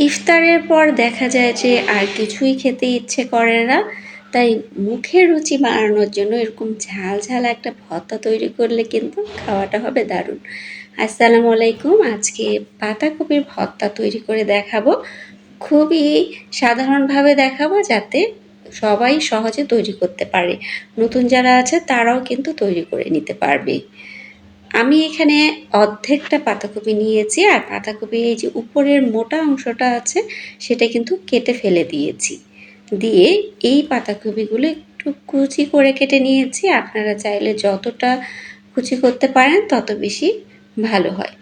ইফতারের পর দেখা যায় যে আর কিছুই খেতে ইচ্ছে করে না। তাই মুখের রুচি বাড়ানোর জন্য এরকম ঝাল ঝাল একটা ভর্তা তৈরি করলে কিন্তু খাওয়াটা হবে দারুণ। আসসালামু আলাইকুম, আজকে পাতাকপির ভর্তা তৈরি করে দেখাবো। খুবই সাধারণভাবে দেখাবো যাতে সবাই সহজে তৈরি করতে পারে। নতুন যারা আছে তারাও কিন্তু তৈরি করে নিতে পারবে। আমি এখানে অর্ধেকটা পাতাকপি নিয়েছি আর পাতাকপি এই যে উপরের মোটা অংশটা আছে, সেটা কিন্তু কেটে ফেলে দিয়েছি। দিয়ে এই পাতাকপিগুলো একটু কুচি করে কেটে নিয়েছি। আপনারা চাইলে যতটা কুচি করতে পারেন, তত বেশি ভালো হয়।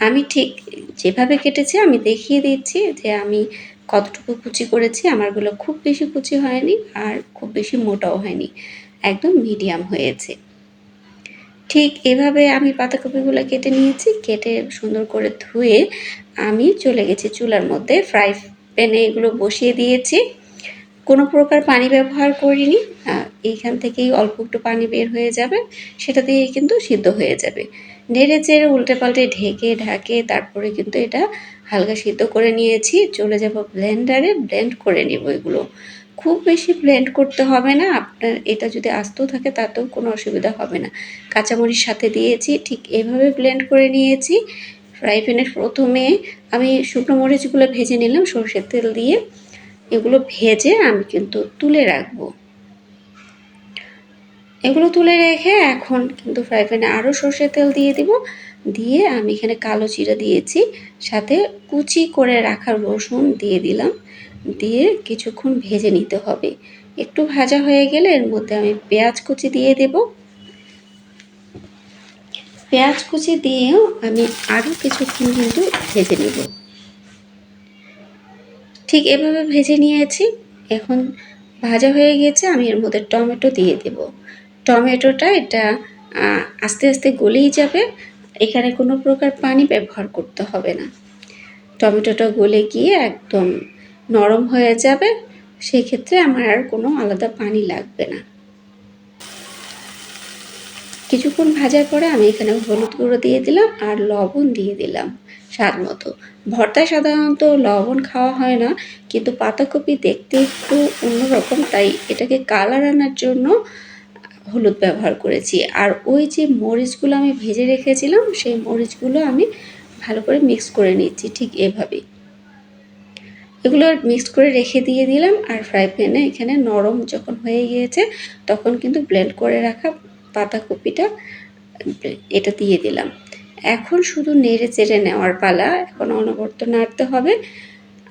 আমি ঠিক যেভাবে কেটেছি, আমি দেখিয়ে দিচ্ছি যে আমি কতটুকু কুচি করেছি। আমারগুলো খুব বেশি কুচি হয়নি আর খুব বেশি মোটাও হয়নি। একদম মিডিয়াম হয়েছে। ঠিক এভাবে আমি পাতাকপিগুলো কেটে নিয়েছি, কেটে সুন্দর করে ধুয়ে আমি চলে গেছি চুলার মধ্যে। ফ্রাই প্যানে এগুলো বসিয়ে দিয়েছি। কোনো প্রকার পানি ব্যবহার করিনি। এইখান থেকেই অল্প একটু পানি বের হয়ে যাবে। সেটা দিয়ে কিন্তু সিদ্ধ হয়ে যাবে। নেড়ে চেড়ে উল্টে পাল্টে ঢেকে ঢাকে তারপরে কিন্তু এটা হালকা সিদ্ধ করে নিয়েছি। চলে যাব ব্লেন্ডারে ব্লেন্ড করে নেব এগুলো। খুব বেশি ব্লেন্ড করতে হবে না। আপনার এটা যদি আস্ত থাকে, তাতেও কোনো অসুবিধা হবে না। কাঁচামরিচ সাথে দিয়েছি, ঠিক এভাবে ব্লেন্ড করে নিয়েছি। ফ্রাই প্যানের প্রথমে আমি শুকনো মরিচগুলো ভেজে নিলাম, সর্ষের তেল দিয়ে। এগুলো ভেজে আমি কিন্তু তুলে রাখব। এগুলো তুলে রেখে এখন কিন্তু ফ্রাই প্যানে আরও সর্ষের তেল দিয়ে দিব। দিয়ে আমি এখানে কালো চিরা দিয়েছি, সাথে কুচি করে রাখা রসুন দিয়ে দিলাম। দিয়ে কিছুক্ষণ ভেজে নিতে হবে। একটু ভাজা হয়ে গেলে এর মধ্যে আমি পেঁয়াজ কুচি দিয়ে দেব। পেঁয়াজ কুচি দিয়েও আমি আরও কিছুক্ষণ কিন্তু ভেজে নেব। ঠিক এভাবে ভেজে নিয়েছি। এখন ভাজা হয়ে গেছে, আমি এর মধ্যে টমেটো দিয়ে দেব। টমেটোটা এটা আস্তে আস্তে গলেই যাবে। এখানে কোনো প্রকার পানি ব্যবহার করতে হবে না। টমেটোটা গলে গিয়ে একদম নরম হয়ে যাবে সেই ক্ষেত্রে আমার আর কোনো আলাদা পানি লাগবে না। কিছুক্ষণ ভাজার পরে আমি এখানে হলুদ গুঁড়ো দিয়ে দিলাম আর লবণ দিয়ে দিলাম স্বাদ মতো। ভর্তায় সাধারণত লবণ খাওয়া হয় না, কিন্তু পাতাকপি দেখতে একটু অন্যরকম, তাই এটাকে কালার আনার জন্য হলুদ ব্যবহার করেছি। আর ওই যে মরিচগুলো আমি ভেজে রেখেছিলাম, সেই মরিচগুলো আমি ভালো করে মিক্স করে নিচ্ছি ঠিক এভাবেই। এগুলো মিক্স করে রেখে দিয়ে দিলাম আর ফ্রাই প্যানে এখানে নরম যখন হয়ে গিয়েছে তখন কিন্তু ব্লেন্ড করে রাখা পাতাকপিটা, এটা দিয়ে দিলাম। এখন শুধু নেড়ে চেড়ে নেওয়ার পালা, এখন অনবর্ত নাড়তে হবে।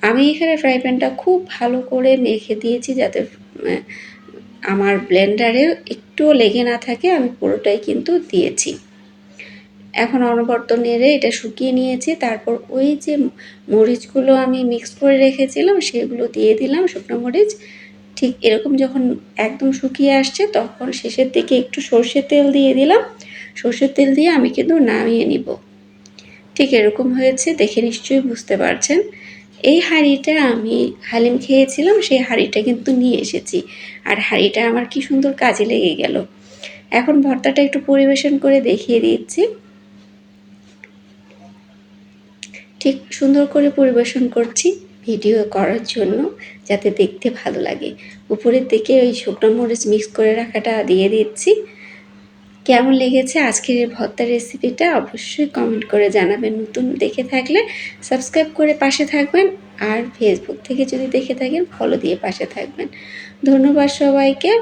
আমি এখানে ফ্রাই প্যানটা খুব ভালো করে মেখে দিয়েছি যাতে আমার ব্লেন্ডারে একটুও লেগে না থাকে, আমি পুরোটাই কিন্তু দিয়েছি। এখন অনবর্ত নেড়ে এটা শুকিয়ে নিয়েছি। তারপর ওই যে মরিচগুলো আমি মিক্স করে রেখেছিলাম, সেগুলো দিয়ে দিলাম শুকনো মরিচ। ঠিক এরকম যখন একদম শুকিয়ে আসছে, তখন শেষের দিকে একটু সর্ষের তেল দিয়ে দিলাম। সর্ষের তেল দিয়ে আমি কিন্তু নামিয়ে নিব। ঠিক এরকম হয়েছে, দেখে নিশ্চয়ই বুঝতে পারছেন। এই হাঁড়িটা আমি হালিম খেয়েছিলাম, সেই হাঁড়িটা কিন্তু নিয়ে এসেছি। আর হাঁড়িটা আমার কি সুন্দর কাজে লেগে গেল। এখন ভর্তাটা একটু পরিবেশন করে দেখিয়ে দিচ্ছি। ঠিক সুন্দর করে পরিবেশন করছি ভিডিও করার জন্য, যাতে দেখতে ভালো লাগে। উপরের দিকে ওই শুকনো মরিচ মিক্স করে রাখাটা দিয়ে দিচ্ছি। কেমন লেগেছে আজকের এই ভর্তার রেসিপিটা অবশ্যই কমেন্ট করে জানাবেন। নতুন দেখে থাকলে সাবস্ক্রাইব করে পাশে থাকবেন আর ফেসবুক থেকে যদি দেখে থাকেন ফলো দিয়ে পাশে থাকবেন। ধন্যবাদ সবাইকে।